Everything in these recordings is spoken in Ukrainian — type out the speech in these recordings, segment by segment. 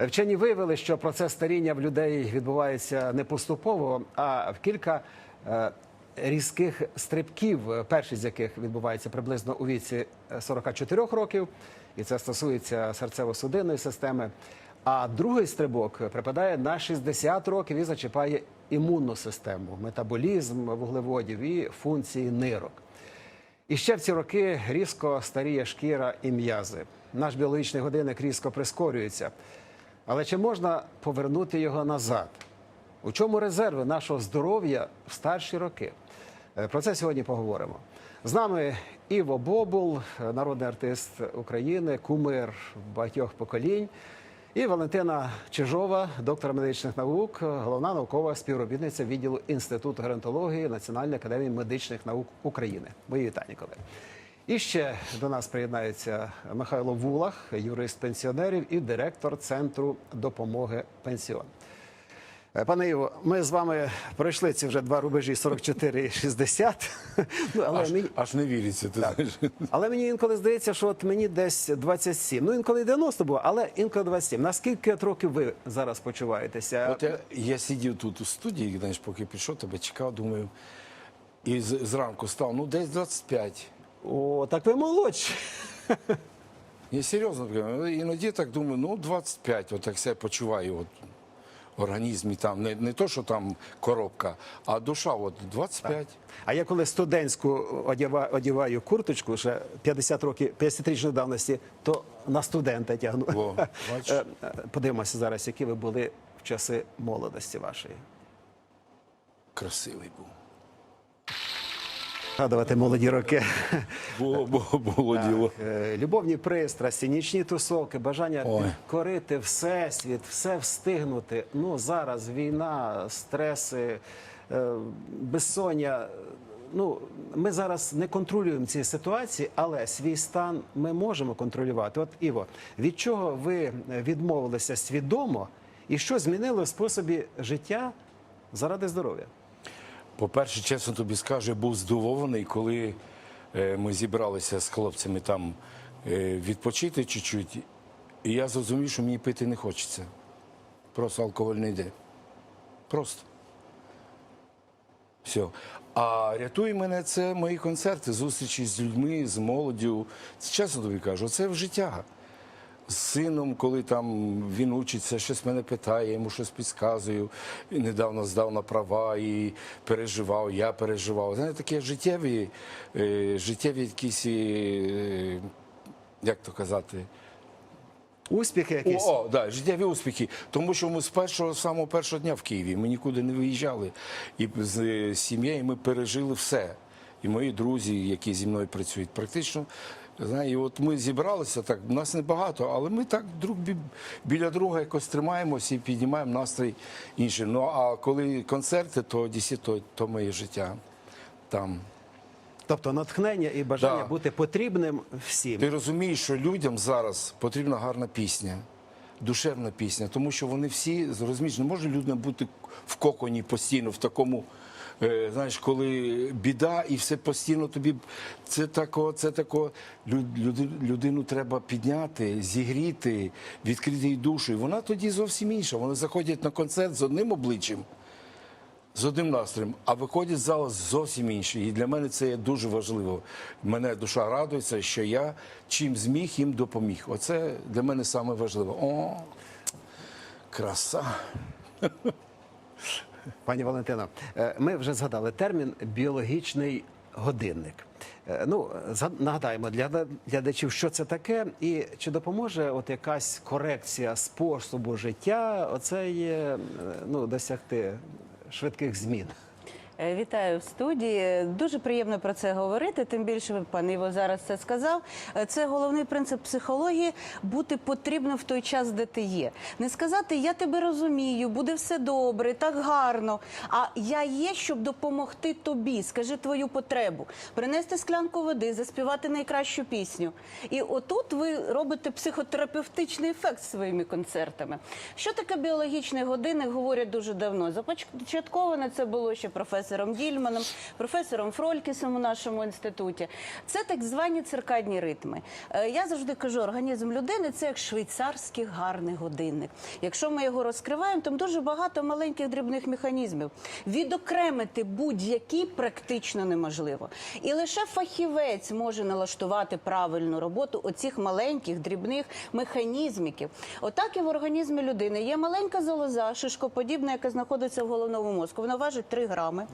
Вчені виявили, що процес старіння в людей відбувається не поступово, а в кілька е, різких стрибків, перший з яких відбувається приблизно у віці 44 років, і це стосується серцево-судинної системи. А другий стрибок припадає на 60 років і зачіпає імунну систему, метаболізм вуглеводів і функції нирок. І ще в ці роки різко старіє шкіра і м'язи. Наш біологічний годинник різко прискорюється. Але чи можна повернути його назад? У чому резерви нашого здоров'я в старші роки? Е, Про це сьогодні поговоримо. З нами Іво Бобул, е, народний артист України, кумир багатьох поколінь. І Валентина Чижова, доктор медичних наук, головна наукова співробітниця відділу Інституту геронтології Національної академії медичних наук України. Мої вітання, колеги. І ще до нас приєднається Михайло Вулах, юрист пенсіонерів і директор центру допомоги пенсіон. Е, Пане Іво, ми з вами пройшли ці вже два рубежі 44 і 60. Ну, але Аж, мені... аж не віриться, ти знаєш. Але мені інколи здається, що от мені десь 27. Ну інколи 90 було, але інколи 27. Наскільки от років ви зараз почуваєтеся? От я, я сидів тут у студії, знаєш, поки прийшов, тебе чекав, думаю. І зранку став, ну десь 25. О, так ви молодші. Я серйозно іноді так думаю, ну 25, от так себе почуваю от, в організмі там. Не, не то, що там коробка, а душа от 25. А я коли студентську одява- одягаю курточку, ще 50 років, 50-річної давності, то на студента тягну. Е, е, Подивимося зараз, які ви були в часи молодості вашої. Красивий був. Згадувати молоді роки. Було, було, було діло. Е, Любовні пристрасті, нічні тусовки, бажання Ой. підкорити всесвіт, все встигнути. Ну зараз війна, стреси, е, безсоння. Ну ми зараз не контролюємо ці ситуації, але свій стан ми можемо контролювати. От Іво, від чого ви відмовилися свідомо, і що змінило в способі життя заради здоров'я? По-перше, чесно тобі скажу, я був здивований, коли е, ми зібралися з хлопцями там е, відпочити чуть-чуть, і я зрозумів, що мені пити не хочеться. Просто алкоголь не йде. Просто. Все. А рятує мене це мої концерти, зустрічі з людьми, з молоддю. Це чесно тобі кажу, це в життя. З сином, коли там він учиться, щось мене питає, я йому щось підказую. Він недавно здав на права і переживав, я переживав. Знаєте, такі життєві, е, життєві якісь, е, як то казати, Успіхи якісь? о, о, да, життєві успіхи. Тому що ми з першого самого першого дня в Києві ми нікуди не виїжджали. І з сім'єю ми пережили все. І мої друзі, які зі мною працюють, практично. Знає, і от ми зібралися так, нас небагато, але ми так друг бі- біля друга якось тримаємося і піднімаємо настрій інший. Ну а коли концерти, то дійсно то, то моє життя там. Тобто натхнення і бажання Да. бути потрібним всім. Ти розумієш, що людям зараз потрібна гарна пісня, душевна пісня, тому що вони всі розумієш, не може людина бути в коконі постійно, в такому. Е, Знаєш, коли біда і все постійно тобі це тако, це тако. Людину треба підняти, зігріти, відкрити їй душу. І вона тоді зовсім інша. Вони заходять на концерт з одним обличчям, з одним настроєм, а виходять з залу зовсім інші. І для мене це є дуже важливо. Мене душа радується, що я чим зміг, їм допоміг. Оце для мене саме важливо. О, краса. Пані Валентино, е, ми вже згадали термін біологічний годинник. Е, Ну, нагадаємо для гля- глядачів, що це таке, і чи допоможе от якась корекція способу життя оце є, ну, досягти швидких змін. Е, Вітаю в студії. Дуже приємно про це говорити. Тим більше пан Іво зараз це сказав. Е, Це головний принцип психології бути потрібно в той час, де ти є. Не сказати Я тебе розумію, буде все добре, так гарно. А я є, щоб допомогти тобі. Скажи твою потребу, принести склянку води, заспівати найкращу пісню. І отут ви робите психотерапевтичний ефект своїми концертами. Що таке біологічний годинник? Говорять дуже давно. Започатковано це було ще професор професором Дільманом, професором Фролькісом у нашому інституті. Це так звані циркадні ритми. Е, Я завжди кажу, організм людини це як швейцарський гарний годинник. Якщо ми його розкриваємо, там дуже багато маленьких дрібних механізмів. Відокремити будь-які практично неможливо. І лише фахівець може налаштувати правильну роботу оцих маленьких дрібних механізміків. Отак і в організмі людини є маленька залоза, шишкоподібна, яка знаходиться в головному мозку. Вона важить 3 грами,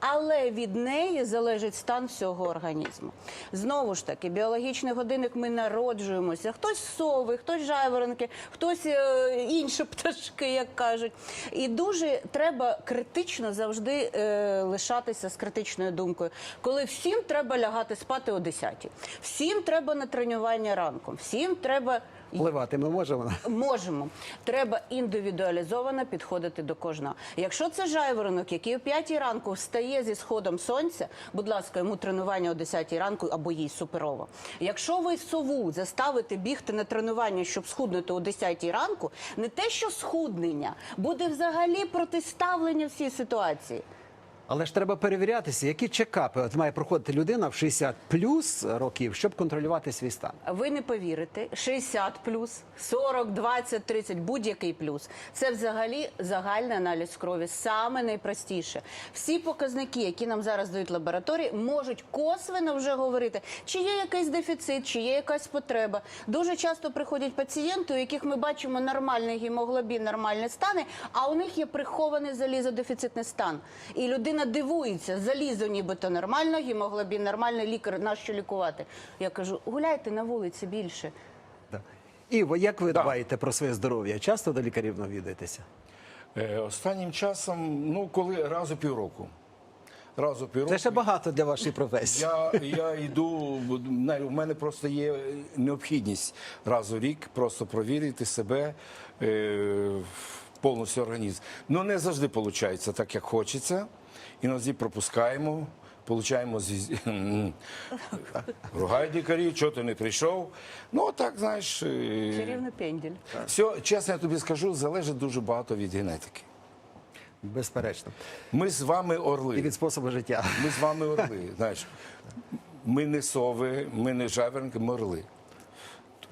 але від неї залежить стан всього організму. Знову ж таки, біологічний годинник ми народжуємося. Хтось сови, хтось жайворонки, хтось е, інші пташки, як кажуть. І дуже треба критично завжди е, лишатися з критичною думкою. Коли всім треба лягати спати о 10 всім треба на тренування ранком, всім треба. Впливати ми можемо. Можемо. Треба індивідуалізовано підходити до кожного. Якщо це жайворонок, який о 5 ранку встає зі сходом сонця, будь ласка, йому тренування о 10 ранку або їй суперово. Якщо ви сову заставите бігти на тренування, щоб схуднути о 10 ранку, не те, що схуднення, буде взагалі протиставлення всій ситуації. Але ж треба перевірятися, які чекапи от має проходити людина в 60 плюс років, щоб контролювати свій стан. Ви не повірите, 60 плюс, 40, 20, 30, будь-який плюс. Це взагалі загальний аналіз крові, саме найпростіше. Всі показники, які нам зараз дають лабораторії, можуть косвенно вже говорити, чи є якийсь дефіцит, чи є якась потреба. Дуже часто приходять пацієнти, у яких ми бачимо нормальний гемоглобін, нормальні стани, а у них є прихований залізодефіцитний стан. І людина дивується, залізо нібито нормально, гемоглобін нормальний, лікар нащо лікувати. Я кажу, гуляйте на вулиці більше. Да. Іво, як ви Да. дбаєте про своє здоров'я? Часто до лікарів навідаєтеся? Е, Останнім часом, ну коли раз у півроку. Раз у півроку. Це ще багато для вашої професії. Я, я йду, у мене просто є необхідність раз у рік просто провірити себе е, повністю організм. Ну не завжди виходить так, як хочеться. Іноді пропускаємо. Получаємо зі... ругають лікарі, чого ти не прийшов. Ну так, знаєш, е, Чарівний пенділь. все, чесно я тобі скажу, залежить дуже багато від генетики. Безперечно. Ми з вами орли. І від способу життя. Ми з вами орли. Знаєш, ми не сови, ми не жаверники, ми орли.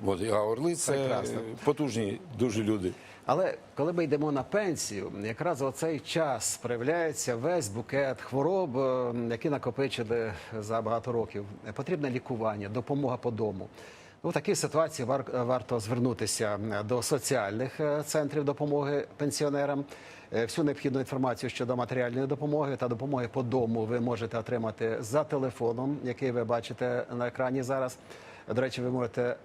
От, а орли це Прекрасно. потужні дуже люди. Але коли ми йдемо на пенсію, якраз у цей час проявляється весь букет хвороб, е, які накопичили за багато років. Потрібне лікування, допомога по дому. Ну, в такій ситуації вар- варто звернутися до соціальних е, центрів допомоги пенсіонерам. Е, Всю необхідну інформацію щодо матеріальної допомоги та допомоги по дому ви можете отримати за телефоном, який ви бачите на екрані зараз. До речі, ви можете е,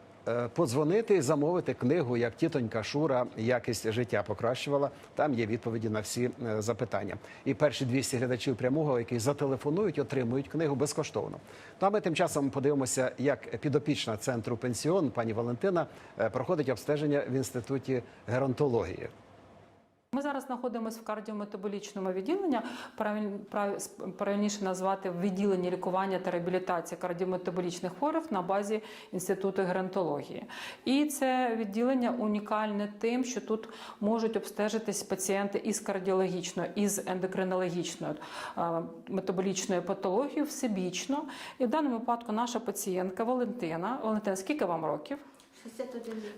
подзвонити і замовити книгу, як тітонька Шура якість життя покращувала. Там є відповіді на всі е, запитання. І перші 200 глядачів прямого, які зателефонують, отримують книгу безкоштовно. Ну а ми тим часом подивимося, як підопічна центру пенсіон пані Валентина е, проходить обстеження в інституті геронтології. Ми зараз знаходимося в кардіометаболічному відділенні, правиль- правильніше назвати в відділенні лікування та реабілітації кардіометаболічних хворих на базі інституту геронтології. І це відділення унікальне тим, що тут можуть обстежитись пацієнти із кардіологічною, із ендокринологічною е, метаболічною патологією всебічно. І в даному випадку наша пацієнтка Валентина. Валентина, скільки вам років?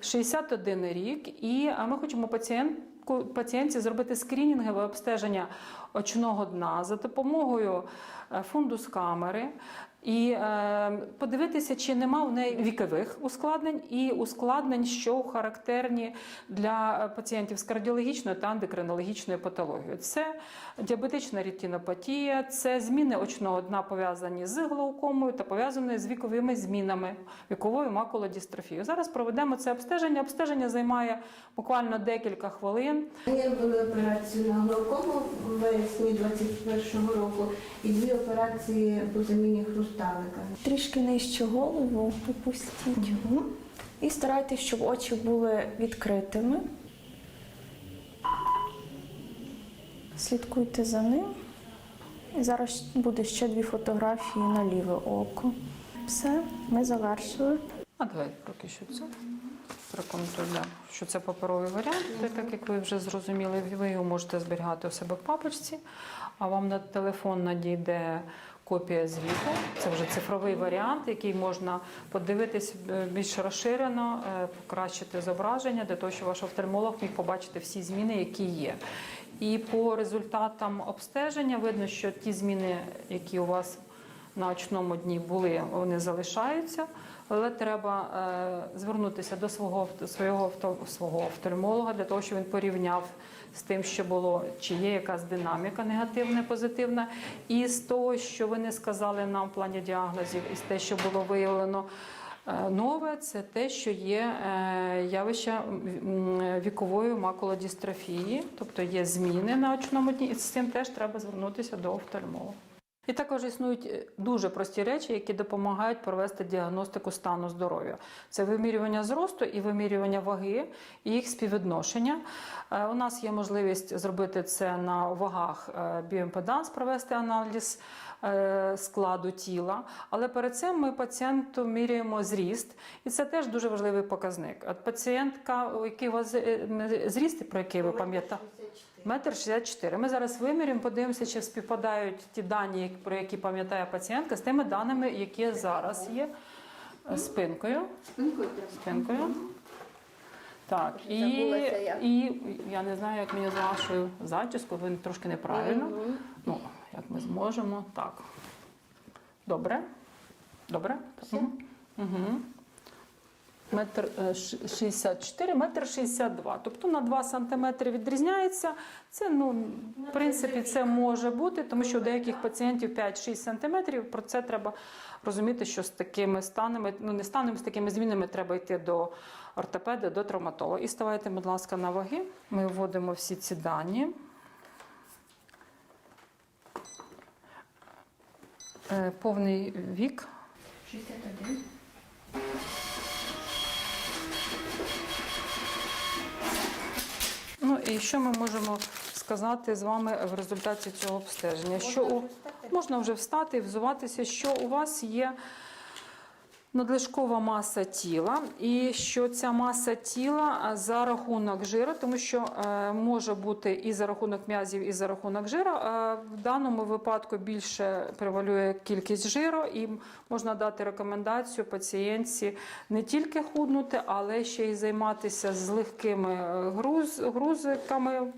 61 рік, і ми хочемо пацієнтку пацієнтці зробити скринінгове обстеження очного дна за допомогою е, фундус камери. І е, подивитися, чи нема в неї вікових ускладнень і ускладнень, що характерні для е, пацієнтів з кардіологічною та ендокринологічною патологією. Це діабетична ретинопатія, це зміни очного дна пов'язані з глаукомою та пов'язані з віковими змінами, віковою макулодістрофією. Зараз проведемо це обстеження. Обстеження займає буквально декілька хвилин. Ми робили операцію на глаукому в вересні 21-го року і дві операції по заміні хрусталика. Трішки нижче голову опустіть. І старайтесь, щоб очі були відкритими. Слідкуйте за ним. І зараз буде ще дві фотографії на ліве око. Все, ми завершили. А давай поки що це прокоментуємо, да, що це паперовий варіант, так як ви вже зрозуміли, ви його можете зберігати у себе в папочці, а вам на телефон надійде копія звіту. Це вже цифровий варіант, який можна подивитись е, більш розширено, е, покращити зображення для того, щоб ваш офтальмолог міг побачити всі зміни, які є. І по результатам обстеження видно, що ті зміни, які у вас на очному дні були, вони залишаються. Але треба е, звернутися до свого свого свого офтальмолога для того, щоб він порівняв з тим, що було, чи є якась динаміка негативна, позитивна, і з того, що ви не сказали нам в плані діагнозів, і з те, що було виявлено. Е, Нове це те, що є е, явище вікової макулодістрофії, тобто є зміни на очному дні, і з цим теж треба звернутися до офтальмолога. І також існують е, дуже прості речі, які допомагають провести діагностику стану здоров'я. Це вимірювання зросту і вимірювання ваги, і їх співвідношення. Е, У нас є можливість зробити це на вагах біоімпеданс, провести аналіз е, складу тіла. Але перед цим ми пацієнту міряємо зріст, і це теж дуже важливий показник. От пацієнтка, у який у вас зріст, про який ви пам'ятаєте? Метр 64. Ми зараз вимірюємо, подивимося, чи співпадають ті дані, про які пам'ятає пацієнтка, з тими даними, які зараз є е, спинкою. Спинкою. Так, і, і я не знаю, як мені з вашою зачіскою, ви трошки неправильно. Ну, як ми зможемо. Так. Добре. Добре? Угу. Метр е, ш- 64, метр 62. Тобто на 2 сантиметри відрізняється. Це, ну, в принципі, це може бути, тому що у деяких пацієнтів 5-6 сантиметрів. Про це треба розуміти, що з такими станами, ну не станами, з такими змінами треба йти до ортопеда, до травматолога. І ставайте, будь ласка, на ваги. Ми вводимо всі ці дані. Е, Повний вік 61. І що ми можемо сказати з вами в результаті цього обстеження? Що у... можна вже встати і взуватися, що у вас є надлишкова маса тіла, і що ця маса тіла за рахунок жиру, тому що е, може бути і за рахунок м'язів, і за рахунок жиру. Е, в даному випадку більше превалює кількість жиру, і можна дати рекомендацію пацієнтці не тільки худнути, але ще й займатися з легкими е, груз, грузиками,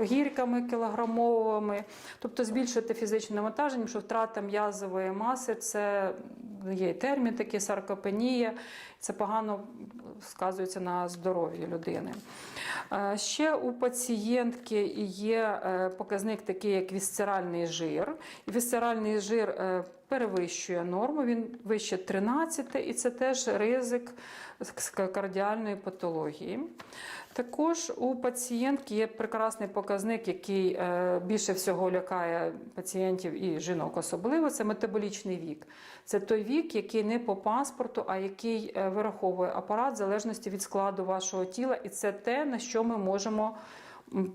гірками кілограмовими, тобто збільшити фізичне навантаження, що втрата м'язової маси це є термін такий саркопенія, це погано сказується на здоров'ї людини. Е, Ще у пацієнтки є е, показник такий, як вісцеральний жир. І Вісцеральний жир е, перевищує норму, він вище 13, і це теж ризик кардіальної патології. Також у пацієнтки є прекрасний показник, який е, більше всього лякає пацієнтів і жінок особливо. Це метаболічний вік. Це той вік, який не по паспорту, а який е, вираховує апарат в залежності від складу вашого тіла, і це те, на що ми можемо.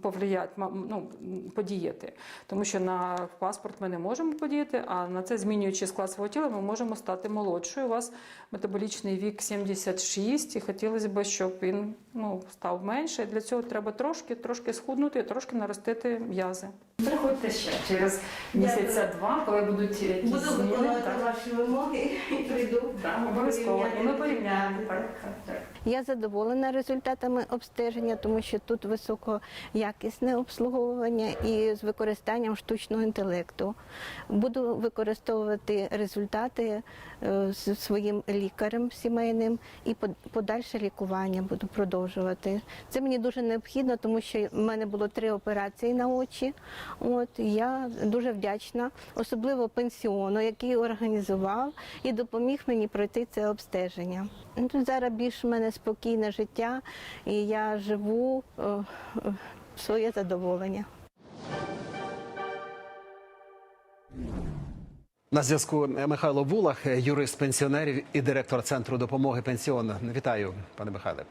Повлияти, ну, подіяти. Тому що на паспорт ми не можемо подіяти, а на це, змінюючи склад свого тіла, ми можемо стати молодшою. У вас метаболічний вік 76, і хотілося б, щоб він ну, став менше. Для цього треба трошки, трошки схуднути, трошки наростити м'язи. Приходьте ще через місяця два, коли будуть якісь Буду зміни. виконувати ваші вимоги і прийду. Так, обов'язково. І ми порівняємо. Так, так. Я задоволена результатами обстеження, тому що тут високоякісне обслуговування і з використанням штучного інтелекту. Буду використовувати результати е, з своїм лікарем сімейним і под- подальше лікування буду продовжувати. Це мені дуже необхідно, тому що в мене було три операції на очі. От я дуже вдячна, особливо пенсіону, який організував і допоміг мені пройти це обстеження. Ну, зараз більш в мене спокійне життя, і я живу е, е, своє задоволення. На зв'язку Михайло Вулах, юрист пенсіонерів і директор центру допомоги пенсіонна. Вітаю, пане Михайле.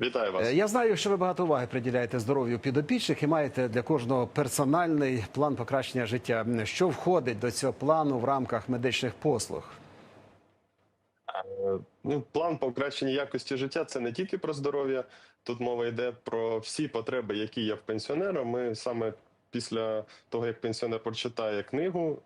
Вітаю вас. Е, Я знаю, що ви багато уваги приділяєте здоров'ю підопічних і маєте для кожного персональний план покращення життя. Що входить до цього плану в рамках медичних послуг? Ну, план покращення якості життя це не тільки про здоров'я. Тут мова йде про всі потреби, які є в пенсіонера. Ми саме після того, як пенсіонер прочитає книгу,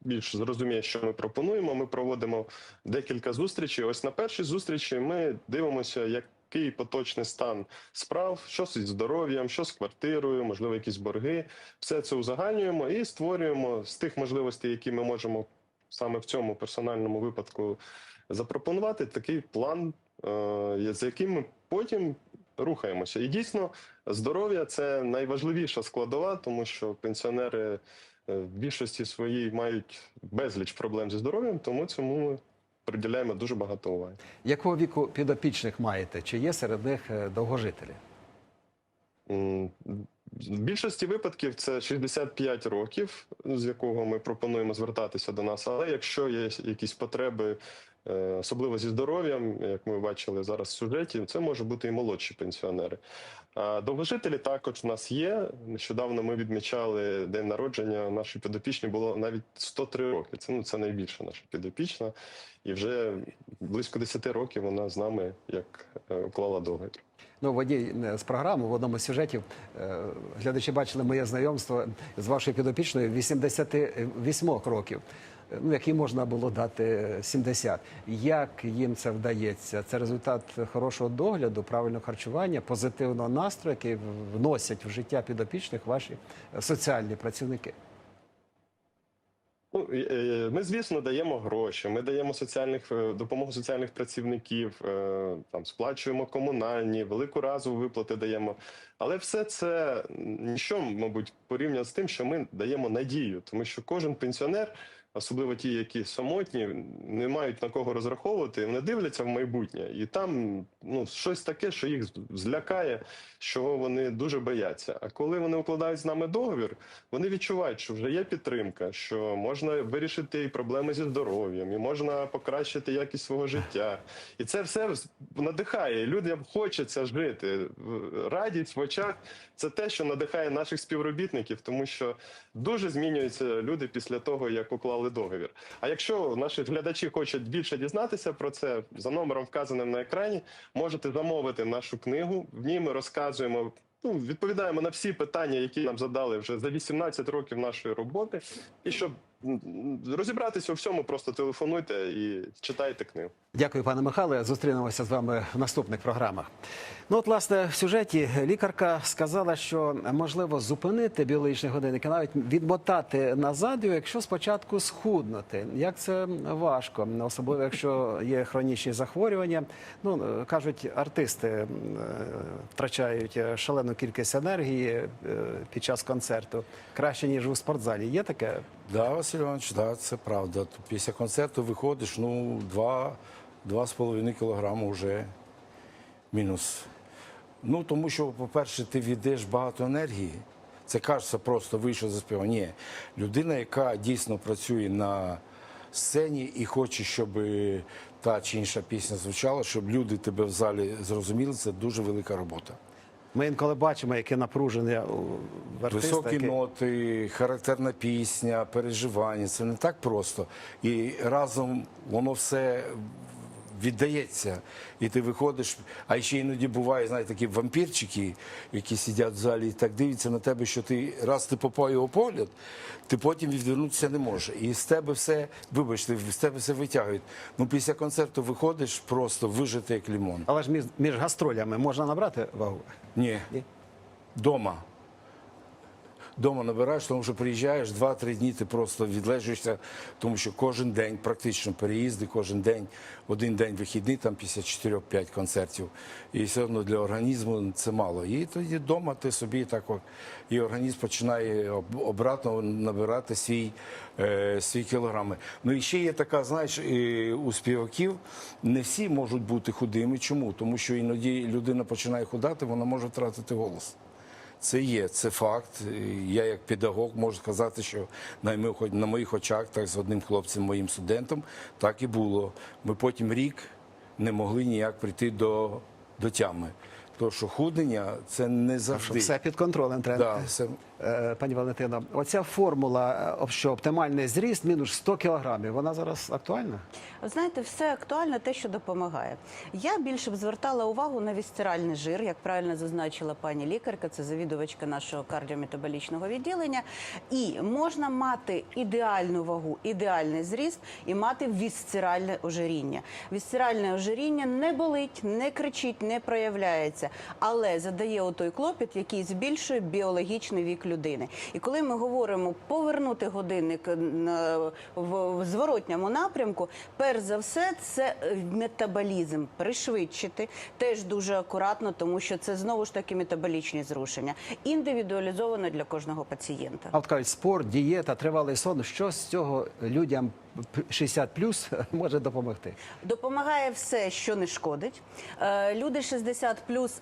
більш зрозуміє, що ми пропонуємо. Ми проводимо декілька зустрічей. Ось на першій зустрічі ми дивимося, який поточний стан справ, що зі здоров'ям, що з квартирою, можливо, якісь борги. Все це узагальнюємо і створюємо з тих можливостей, які ми можемо саме в цьому персональному випадку запропонувати такий план, е, за яким ми потім рухаємося. І дійсно, здоров'я це найважливіша складова, тому що пенсіонери е, в більшості своїй мають безліч проблем зі здоров'ям, тому цьому ми приділяємо дуже багато уваги. Якого віку підопічних маєте? Чи є серед них е, довгожителі? В більшості випадків це 65 років, з якого ми пропонуємо звертатися до нас. Але якщо є якісь потреби, е, особливо зі здоров'ям, як ми бачили зараз в сюжеті, це може бути і молодші пенсіонери. Довгожителі також в нас є. Нещодавно ми відмічали день народження нашої підопічні було навіть 103 роки. Це ну це найбільша наша підопічна, і вже близько 10 років вона з нами як е, уклала договір. Ну, в одній е, з програм, в одному з сюжетів, е, глядачі бачили моє знайомство з вашою підопічною 88 років, ну, якій можна було дати 70. Як їм це вдається? Це результат хорошого догляду, правильного харчування, позитивного настрою, який вносять в життя підопічних ваші е, соціальні працівники. Ну, е, ми, звісно, даємо гроші, ми даємо соціальних е, допомогу соціальних працівників, е, там сплачуємо комунальні, велику разову виплати даємо. Але все це ніщо, мабуть, порівняно з тим, що ми даємо надію, тому що кожен пенсіонер, особливо ті, які самотні, не мають на кого розраховувати, вони дивляться в майбутнє, і там ну щось таке, що їх злякає, що вони дуже бояться. А коли вони укладають з нами договір, вони відчувають, що вже є підтримка, що можна вирішити і проблеми зі здоров'ям, і можна покращити якість свого життя. І це все надихає. Людям хочеться жити. Радість в очах це те, що надихає наших співробітників, тому що дуже змінюються люди після того, як уклали договір. А якщо наші глядачі хочуть більше дізнатися про це, за номером вказаним на екрані, можете замовити нашу книгу. В ній ми розказуємо. Ну, відповідаємо на всі питання, які нам задали вже за 18 років нашої роботи. І щоб розібратися у всьому, просто телефонуйте і читайте книгу. Дякую, пане Михайле. Зустрінемося з вами в наступних програмах. Ну, от, власне, в сюжеті лікарка сказала, що можливо зупинити біологічні годинники, навіть відмотати назад, якщо спочатку схуднути. Як це важко, особливо якщо є хронічні захворювання. Ну кажуть, артисти е, втрачають шалену кількість енергії е, під час концерту краще ніж у спортзалі. Є таке? Да, Василь Іванович, да, це правда. Після концерту виходиш, ну, два, два з половиною кілограми вже мінус. Ну, тому що, по-перше, ти віддаєш багато енергії. Це кажеться просто вийшов заспівав. Ні, людина, яка дійсно працює на сцені і хоче, щоб та чи інша пісня звучала, щоб люди тебе в залі зрозуміли, це дуже велика робота. Ми інколи бачимо, яке напруження в артиста. Високі яке- ноти, характерна пісня, переживання це не так просто. І разом воно все віддається. І ти виходиш, а ще іноді буває, знаєте, такі вампірчики, які сидять в залі і так дивляться на тебе, що ти раз ти попав його погляд, ти потім відвернутися не можеш. І з тебе все, вибачте, з тебе все витягують. Ну після концерту виходиш просто вижити як лімон. Але ж між, між гастролями можна набрати вагу? Ні. Ні? Дома. Дома набираєш, тому що приїжджаєш два-три дні, ти просто відлежуєшся, тому що кожен день, практично переїзди, кожен день, один день вихідний, там після 4-5 концертів. І все одно для організму це мало. І тоді вдома ти собі так і організм починає обратно набирати свій, е, свій кілограми. Ну і ще є така, знаєш, у співаків не всі можуть бути худими. Чому? Тому що іноді людина починає худати, вона може втратити голос. Це є, це факт. Я як педагог можу сказати, що на моїх, очах, так з одним хлопцем, моїм студентом, так і було. Ми потім рік не могли ніяк прийти до, до тями. То що худнення це не завжди. все під контролем треба. Да, все. Е, Пані Валентино, оця формула, е, що оптимальний зріст мінус 100 кілограмів, вона зараз актуальна? Знаєте, все актуально, те, що допомагає. Я більше б звертала увагу на вісцеральний жир, як правильно зазначила пані лікарка, це завідувачка нашого кардіометаболічного відділення. І можна мати ідеальну вагу, ідеальний зріст і мати вісцеральне ожиріння. Вісцеральне ожиріння не болить, не кричить, не проявляється, але задає отой клопіт, який збільшує біологічний вік людини. І коли ми говоримо повернути годинник е, в, в зворотньому напрямку, перш за все, це е, метаболізм пришвидшити теж дуже акуратно, тому що це знову ж таки метаболічні зрушення, індивідуалізовано для кожного пацієнта. А от кажуть, спорт, дієта, тривалий сон. Що з цього людям 60 плюс може допомогти? Допомагає все, що не шкодить. Е, Люди 60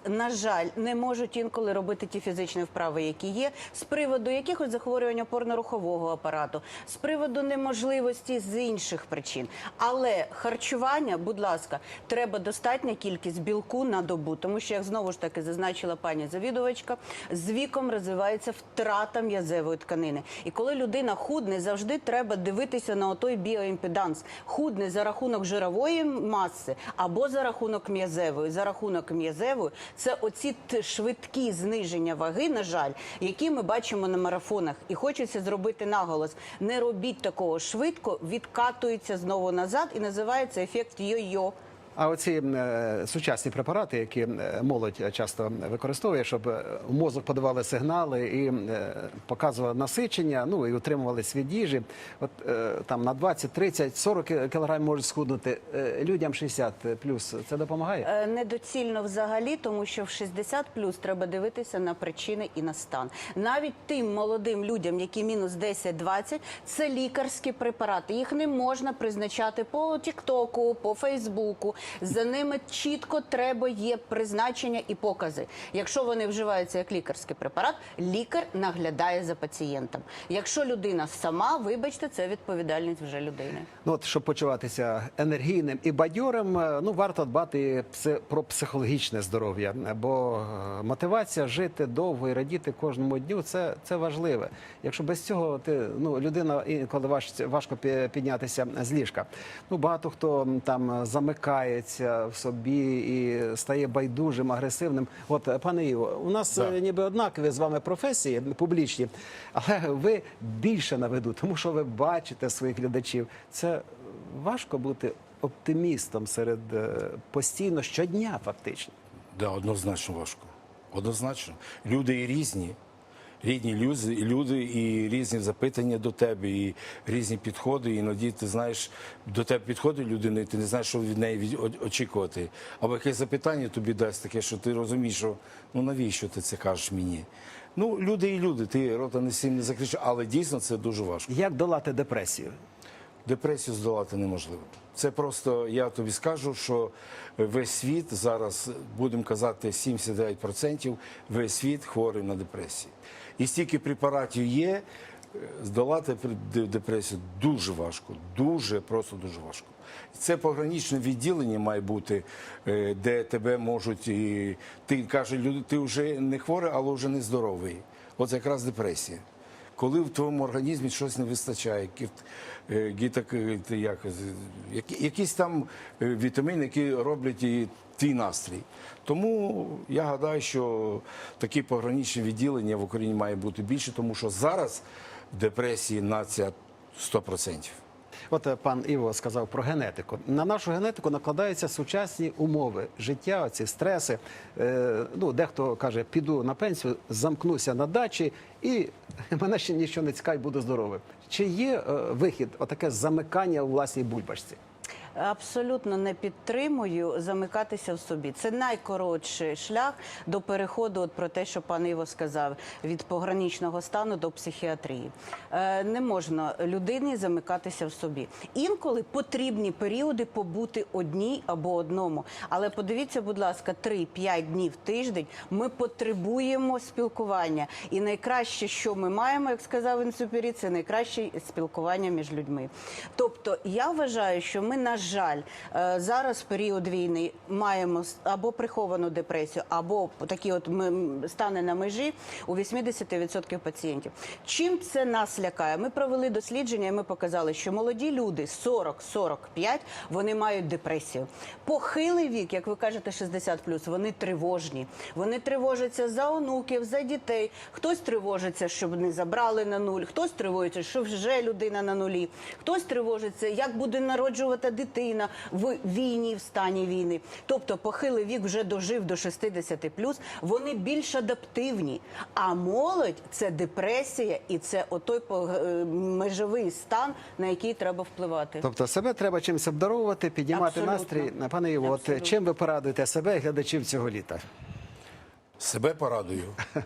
на жаль, не можуть інколи робити ті фізичні вправи, які є, з приводу якихось захворювань опорно-рухового апарату, з приводу неможливості з інших причин. Але харчування, будь ласка, треба достатня кількість білку на добу, тому що, як знову ж таки зазначила пані завідувачка, з віком розвивається втрата м'язевої тканини. І коли людина худне, завжди треба дивитися на отой біоімпеданс. Худне за рахунок жирової маси або за рахунок м'язевої. За рахунок м'язевої це оці швидкі зниження ваги, на жаль, які ми бачимо на марафонах. І хочеться зробити наголос: не робіть такого швидко, відкатується знову назад і називається ефект йо-йо. А оці е, сучасні препарати, які е, молодь часто використовує, щоб е, мозок подавали сигнали і показували насичення, ну і утримувались від їжі. От там на 20, 30, 40 кілограмів можуть схуднути. Людям 60 плюс це допомагає? Недоцільно взагалі, тому що в 60 плюс треба дивитися на причини і на стан. Навіть тим молодим людям, які мінус 10-20, це лікарські препарати. Їх не можна призначати по Тіктоку, по Фейсбуку. За ними чітко треба є призначення і покази. Якщо вони вживаються як лікарський препарат, лікар наглядає за пацієнтом. Якщо людина сама, вибачте, це відповідальність вже людини. Ну от щоб почуватися енергійним і бадьорим, е, ну варто дбати про психологічне здоров'я, бо е, мотивація жити довго і радіти кожному дню це, це важливе. Якщо без цього ти ну людина інколи важ, важко пі- піднятися з ліжка. Ну багато хто там замикається в собі і стає байдужим, агресивним. От е, пане Іво, у нас Да. е, ніби однакові з вами професії публічні, але ви більше на виду, тому що ви бачите своїх глядачів. Це важко бути оптимістом серед е, постійно щодня, фактично. Да, однозначно важко. Однозначно. Люди і різні. Рідні люди, люди і різні запитання до тебе, і різні підходи. Іноді ти знаєш, до тебе підходить людина, і ти не знаєш, що від неї від- очікувати. Або якесь запитання тобі дасть таке, що ти розумієш, що ну навіщо ти це кажеш мені? Ну, люди і люди, ти рота не всім не закричиш, але дійсно це дуже важко. Як долати депресію? Депресію здолати неможливо. Це просто я тобі скажу, що весь світ зараз будемо казати 79% весь світ хворий на депресію. І стільки препаратів є, е, здолати депресію дуже важко, дуже просто дуже важко. Це пограничне відділення має бути, е, де тебе можуть і ти каже, люди, ти вже не хворий, але вже не здоровий. От якраз депресія коли в твоєму організмі щось не вистачає, е, як, якісь там вітаміни, які роблять і твій настрій. Тому я гадаю, що такі пограничні відділення в Україні має бути більше, тому що зараз в депресії нація 100%. От е, пан Іво сказав про генетику. На нашу генетику накладаються сучасні умови життя, ці стреси. Е, ну, дехто каже, піду на пенсію, замкнуся на дачі, і мене ще нічого не цікавить, буду здоровим. Чи є е, вихід, отаке замикання у власній бульбашці? Абсолютно не підтримую замикатися в собі. Це найкоротший шлях до переходу, от про те, що пан Іво сказав, від пограничного стану до психіатрії. Е, не можна людині замикатися в собі. Інколи потрібні періоди побути одній або одному. Але подивіться, будь ласка, 3-5 днів тиждень ми потребуємо спілкування. І найкраще, що ми маємо, як сказав Інсупері, це найкраще спілкування між людьми. Тобто, я вважаю, що ми, на жаль, е, зараз в період війни маємо або приховану депресію, або такі от стани на межі у 80% пацієнтів. Чим це нас лякає? Ми провели дослідження, і ми показали, що молоді люди 40-45, вони мають депресію. Похилий вік, як ви кажете, 60+, вони тривожні. Вони тривожаться за онуків, за дітей. Хтось тривожиться, щоб не забрали на нуль, хтось тривожиться, що вже людина на нулі, хтось тривожиться, як буде народжувати дитина в війні, в стані війни. Тобто похилий вік вже дожив до 60+, вони більш адаптивні. А молодь це депресія і це отой е, межовий стан, на який треба впливати. Тобто себе треба чимось обдаровувати, піднімати Абсолютно. настрій. Пане Іво, от чим ви порадуєте себе і глядачів цього літа? Себе порадую.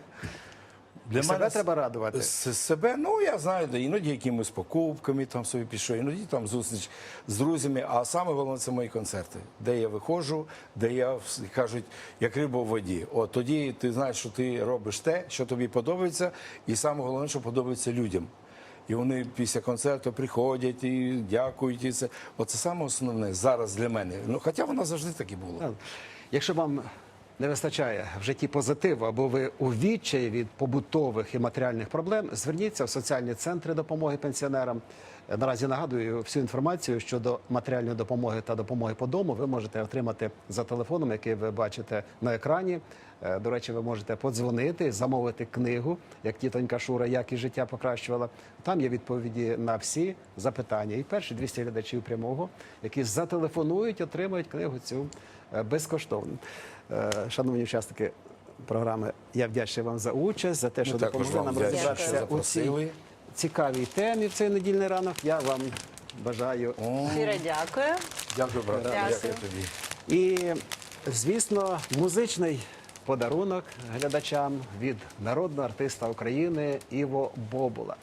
Для Себе треба радувати. С- Себе, ну я знаю, іноді якимись покупками там собі пішов, іноді там зустріч з друзями. А саме головне це мої концерти, де я виходжу, де я кажуть, як риба в воді. От тоді ти знаєш, що ти робиш те, що тобі подобається, і саме головне, що подобається людям. І вони після концерту приходять і дякують. І це оце саме основне зараз для мене. Ну хоча вона завжди так і була. Якщо вам не вистачає в житті позитиву, або ви у відчаї від побутових і матеріальних проблем, зверніться в соціальні центри допомоги пенсіонерам. Е, Наразі нагадую всю інформацію щодо матеріальної допомоги та допомоги по дому. Ви можете отримати за телефоном, який ви бачите на екрані. Е, До речі, ви можете подзвонити, замовити книгу, як тітонька Шура, як і життя покращувала. Там є відповіді на всі запитання. І перші 200 глядачів прямого, які зателефонують, отримають книгу цю е, безкоштовно. Е, Шановні учасники програми, я вдячний вам за участь, за те, що допомогли нам розібратися у цій цікавій темі в цей недільний ранок. Я вам бажаю Щиро дякую. Дякую, брат. Дякую. Дякую тобі. І, звісно, музичний подарунок глядачам від народного артиста України Іво Бобула.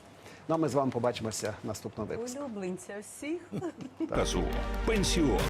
Ну а ми з вами побачимося наступного випуску. Улюбленця всіх. Казу. Пенсіон.